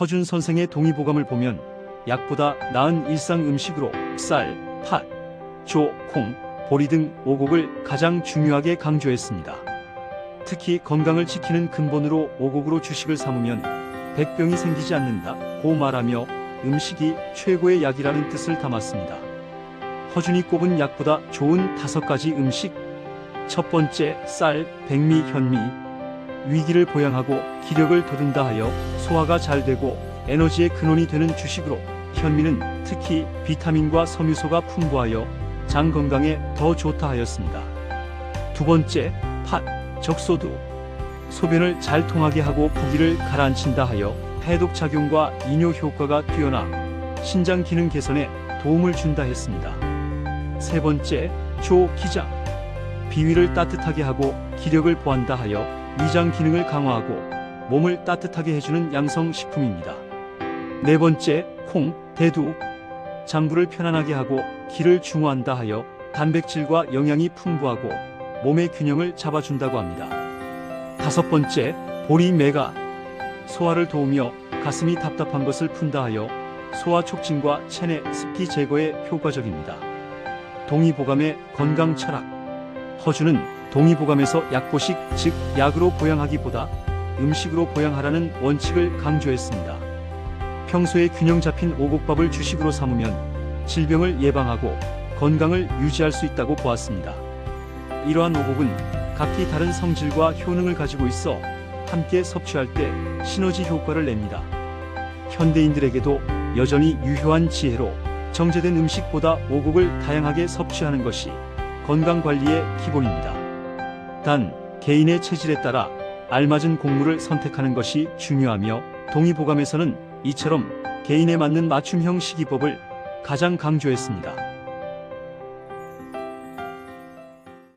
허준 선생의 동의보감을 보면 약보다 나은 일상 음식으로 쌀, 팥, 조, 콩, 보리 등 오곡을 가장 중요하게 강조했습니다. 특히 건강을 지키는 근본으로 오곡으로 주식을 삼으면 백병이 생기지 않는다 고 말하며 음식이 최고의 약이라는 뜻을 담았습니다. 허준이 꼽은 약보다 좋은 다섯 가지 음식 첫 번째 쌀, 백미, 현미 위기를 보양하고 기력을 돋운다 하여 소화가 잘 되고 에너지의 근원이 되는 주식으로 현미는 특히 비타민과 섬유소가 풍부하여 장 건강에 더 좋다 하였습니다. 두 번째 팥, 적소두 소변을 잘 통하게 하고 부기를 가라앉힌다 하여 해독 작용과 이뇨 효과가 뛰어나 신장 기능 개선에 도움을 준다 했습니다. 세 번째 조, 기장 비위를 따뜻하게 하고 기력을 보한다 하여 위장 기능을 강화하고 몸을 따뜻하게 해주는 양성 식품입니다. 네 번째, 콩, 대두. 장부를 편안하게 하고 기를 중화한다 하여 단백질과 영양이 풍부하고 몸의 균형을 잡아준다고 합니다. 다섯 번째, 보리 메가. 소화를 도우며 가슴이 답답한 것을 푼다 하여 소화 촉진과 체내 습기 제거에 효과적입니다. 동의보감의 건강 철학. 허주는 동의보감에서 약보식, 즉 약으로 보양하기보다 음식으로 보양하라는 원칙을 강조했습니다. 평소에 균형 잡힌 오곡밥을 주식으로 삼으면 질병을 예방하고 건강을 유지할 수 있다고 보았습니다. 이러한 오곡은 각기 다른 성질과 효능을 가지고 있어 함께 섭취할 때 시너지 효과를 냅니다. 현대인들에게도 여전히 유효한 지혜로 정제된 음식보다 오곡을 다양하게 섭취하는 것이 건강 관리의 기본입니다. 단 개인의 체질에 따라 알맞은 곡물을 선택하는 것이 중요하며 동의보감에서는 이처럼 개인에 맞는 맞춤형 식이법을 가장 강조했습니다.